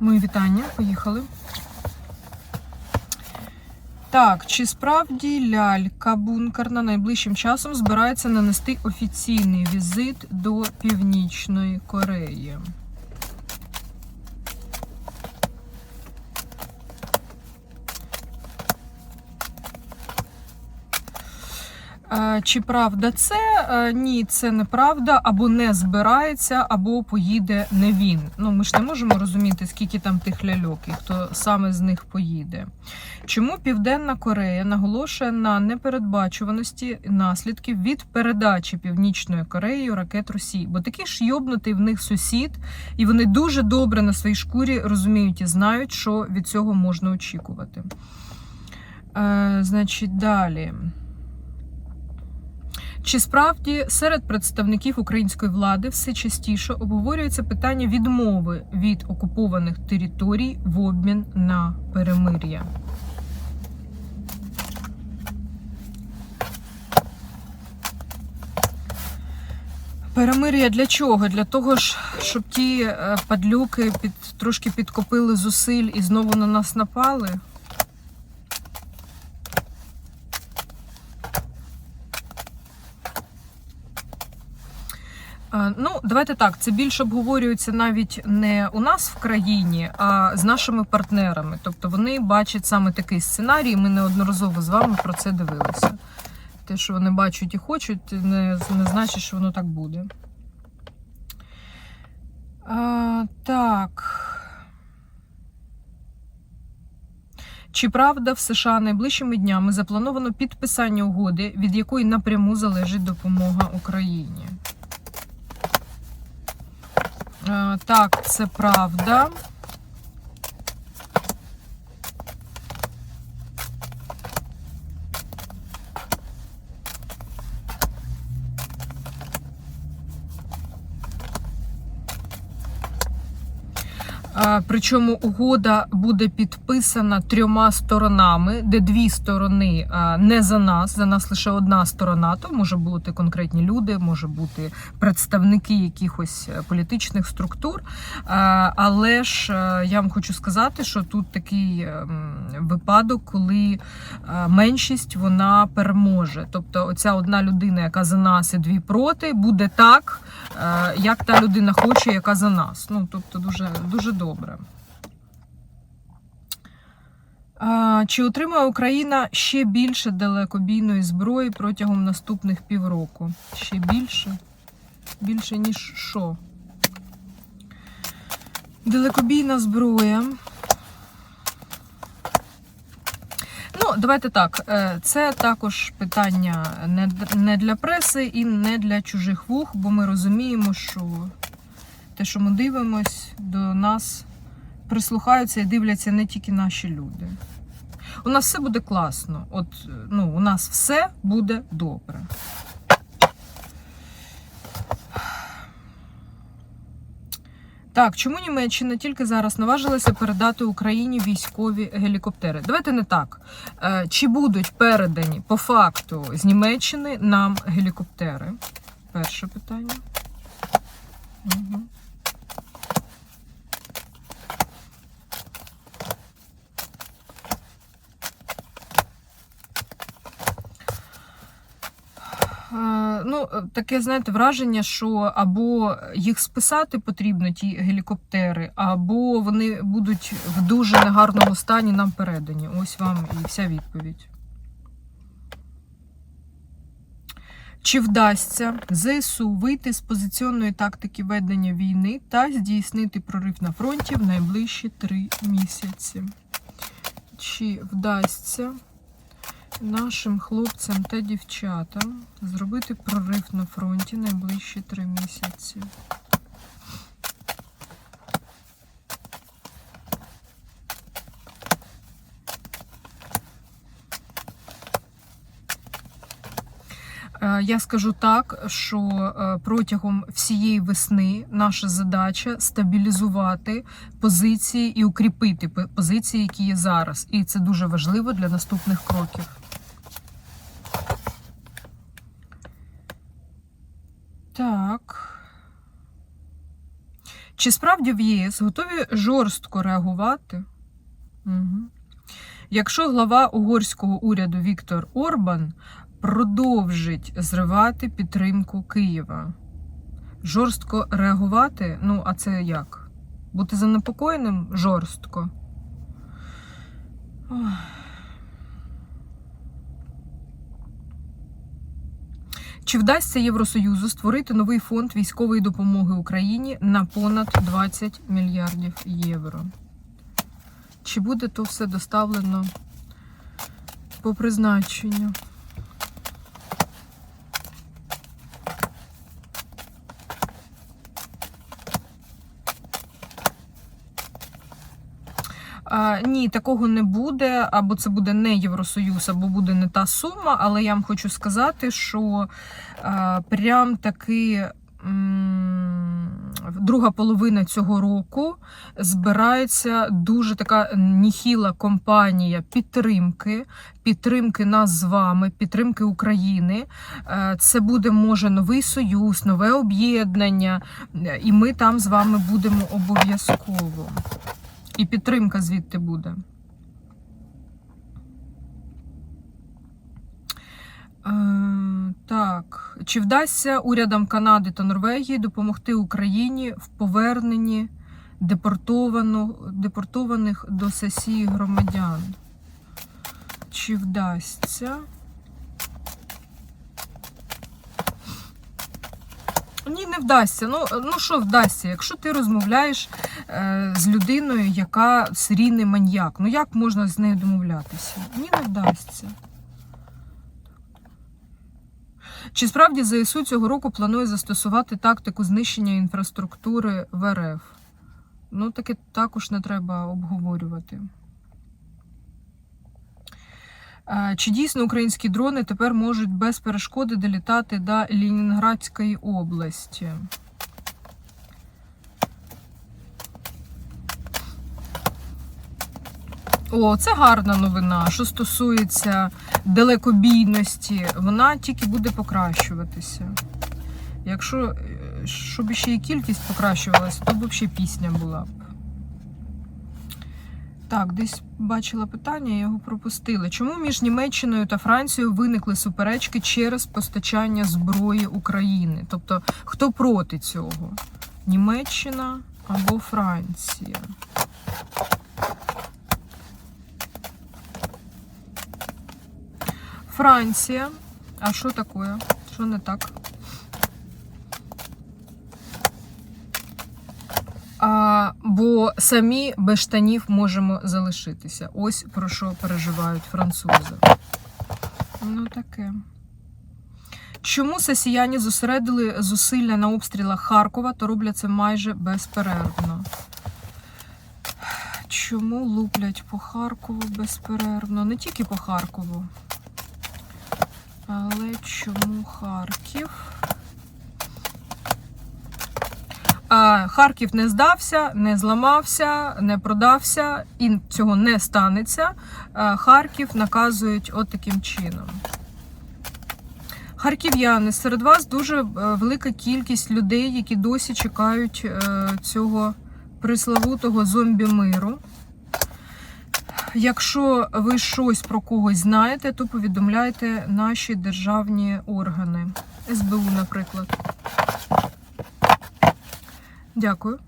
Мої вітання, поїхали. Так, чи справді лялька бункерна найближчим часом збирається нанести офіційний візит до Північної Кореї? Е, Чи правда це? Е, Ні, це неправда, або не збирається, або поїде не він. Ну, ми ж не можемо розуміти, скільки там тих ляльок і хто саме з них поїде. Чому Південна Корея наголошує на непередбачуваності наслідків від передачі Північної Кореї ракет Росії? Бо такий ж йобнутий в них сусід, і вони дуже добре на своїй шкурі розуміють і знають, що від цього можна очікувати. Е, значить, далі. Чи справді серед представників української влади все частіше обговорюється питання відмови від окупованих територій в обмін на перемир'я? Перемир'я для чого? Для того ж, щоб ті е, падлюки під, трошки підкопили зусиль і знову на нас напали? Ну, давайте так. Це більше обговорюється навіть не у нас в країні, а з нашими партнерами. Тобто вони бачать саме такий сценарій. Ми неодноразово з вами про це дивилися. Те, що вони бачать і хочуть, не, не значить, що воно так буде. А, так. Чи правда в США найближчими днями заплановано підписання угоди, від якої напряму залежить допомога Україні? Е, Так, це правда. Причому угода буде підписана трьома сторонами, де дві сторони не за нас, за нас лише одна сторона. То може бути конкретні люди, може бути представники якихось е, політичних структур. Але ж е, я вам хочу сказати, що тут такий ем, випадок, коли е, меншість вона переможе. Тобто, оця одна людина, яка за нас і дві проти, буде так, як та людина хоче, яка за нас. Ну тобто, дуже дуже добре. А, Чи отримає Україна ще більше далекобійної зброї протягом наступних півроку? Ще більше? Більше, ніж що? Далекобійна зброя. Ну, давайте так. е, Це також питання не для преси і не для чужих вух, бо ми розуміємо, що те, що ми дивимось, до нас прислухаються і дивляться не тільки наші люди. У нас все буде класно. От, ну, у нас все буде добре. Так, чому Німеччина тільки зараз наважилася передати Україні військові гелікоптери? Давайте не так. Е, Чи будуть передані по факту з Німеччини нам гелікоптери? Перше питання. Угу. Е, Ну, е, таке, знаєте, враження, що або їх списати потрібно, ті гелікоптери, або вони будуть в дуже негарному стані нам передані. Ось вам і вся відповідь. Чи вдасться ЗСУ вийти з позиціонної тактики ведення війни та здійснити прорив на фронті в найближчі три місяці? Чи вдасться нашим хлопцям та дівчатам зробити прорив на фронті найближчі три місяці? Е, Я скажу так, що е, протягом всієї весни наша задача стабілізувати позиції і укріпити позиції, які є зараз. І це дуже важливо для наступних кроків. Так. Чи справді в ЄС готові жорстко реагувати? Угу. Якщо глава угорського уряду Віктор Орбан продовжить зривати підтримку Києва, жорстко реагувати? Ну, а це як? Бути занепокоєним жорстко. Ох. Чи вдасться Євросоюзу створити новий фонд військової допомоги Україні на понад 20 мільярдів євро? Чи буде то все доставлено по призначенню? А, ні, такого не буде, або це буде не Євросоюз, або буде не та сума. Але я вам хочу сказати, що а, прям таки друга половина цього року збирається дуже така ніхіла компанія підтримки, підтримки нас з вами, підтримки України. Це буде може новий союз, нове об'єднання, і ми там з вами будемо обов'язково. І підтримка звідти буде. Е, так. Чи вдасться урядам Канади та Норвегії допомогти Україні в поверненні депортованих до сесії громадян? Чи вдасться? Ні, не вдасться. Ну, ну що вдасться? Якщо ти розмовляєш е, з людиною, яка серійний маньяк, ну як можна з нею домовлятися? Ні, не вдасться. Чи справді ЗСУ цього року планує застосувати тактику знищення інфраструктури в РФ? Ну, таке також не треба обговорювати. Е, Чи дійсно українські дрони тепер можуть без перешкоди долітати до Ленінградської області? О, це гарна новина. Що стосується далекобійності, вона тільки буде покращуватися. Якщо е, щоб ще і кількість покращувалася, то б взагалі пісня була б. Так, десь бачила питання, я його пропустила. Чому між Німеччиною та Францією виникли суперечки через постачання зброї України? Тобто, хто проти цього? Німеччина або Франція? Франція. А що таке? Що не так? А, бо самі без штанів можемо залишитися. Ось про що переживають французи. Ну таке. Чому сесіяні зосередили зусилля на обстрілах Харкова, то роблять це майже безперервно? Чому луплять по Харкову безперервно? Не тільки по Харкову. Але чому Харків? А, Харків не здався, не зламався, не продався, і цього не станеться. Харків наказують от чином. Харків'яни, серед вас дуже е, велика кількість людей, які досі чекають е, цього приславутого зомбі миру. Якщо ви щось про когось знаєте, то повідомляйте наші державні органи. СБУ, наприклад. Дякую.